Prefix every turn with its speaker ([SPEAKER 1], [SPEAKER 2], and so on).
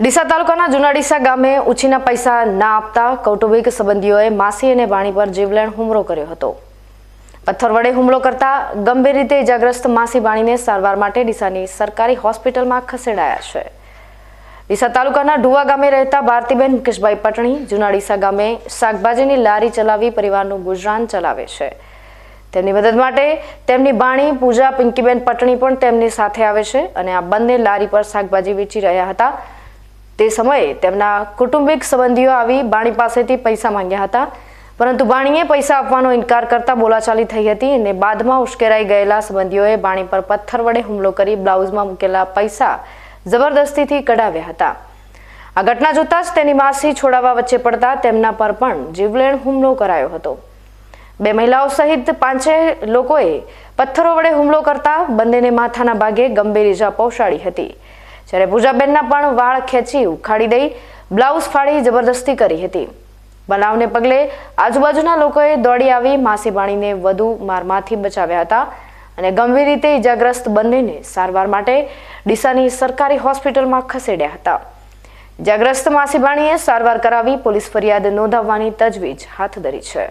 [SPEAKER 1] ડીસા તાલુકાના જુનાડીસા ગામે ઉછીના પૈસા ના આપતા કૌટુંબિક સંબંધીઓએ માસી અને વાણી પર જીવલેણ હુમલો કર્યો હતો. પથ્થર વડે હુમલો કરતા ગંભીર રીતે ઇજાગ્રસ્ત માસી વાણીને સારવાર માટે ડીસાની સરકારી હોસ્પિટલમાં ખસેડાયા છે. ડીસા તાલુકાના ઢુવા ગામે રહેતા ભારતીબેન મુકેશભાઈ પટણી જુનાડીસા ગામે શાકભાજીની લારી ચલાવી પરિવારનું ગુજરાન ચલાવે છે. તેમની મદદ માટે તેમની બાણી પૂજા પિંકીબેન પટણી પણ તેમની સાથે આવે છે અને આ બંને લારી પર શાકભાજી વેચી રહ્યા હતા. તે સમયે તેમના કુટુંબિક સંબંધીઓ આવી બાણી પાસેથી પૈસા માંગ્યા હતા. પરંતુ બાણીએ પૈસા આપવાનો ઇનકાર કરતા બોલાચાલી થઈ હતી અને બાદમાં ઉશ્કેરાઈ ગયેલા સંબંધીઓએ બાણી પર પથ્થર વડે હુમલો કરી બ્લાઉઝમાં મૂકેલા પૈસા જબરદસ્તીથી કઢાવ્યા હતા. આ ઘટના જોતા જ તેની માસી છોડાવવા વચ્ચે પડતા તેમના પર પણ જીવલેણ હુમલો કરાયો હતો. બે મહિલાઓ સહિત પાંચે લોકોએ પથ્થરો વડે હુમલો કરતા બંનેને માથાના ભાગે ગંભીર ઇજા પહોંચાડી હતી. જ્યારે પૂજાબેનના પણ વાળ ખેંચી ઉખાડી દઈ બ્લાઉઝ ફાડી જબરદસ્તી કરી હતી. બનાવને પગલે આજુબાજુના લોકોએ દોડી આવી માસીબાણીને વધુ મારમાંથી બચાવ્યા હતા અને ગંભીર રીતે ઇજાગ્રસ્ત બંનેને સારવાર માટે ડીસાની સરકારી હોસ્પિટલમાં ખસેડ્યા હતા. ઇજાગ્રસ્ત માસીબાણીએ સારવાર કરાવી પોલીસ ફરિયાદ નોંધાવવાની તજવીજ હાથ ધરી છે.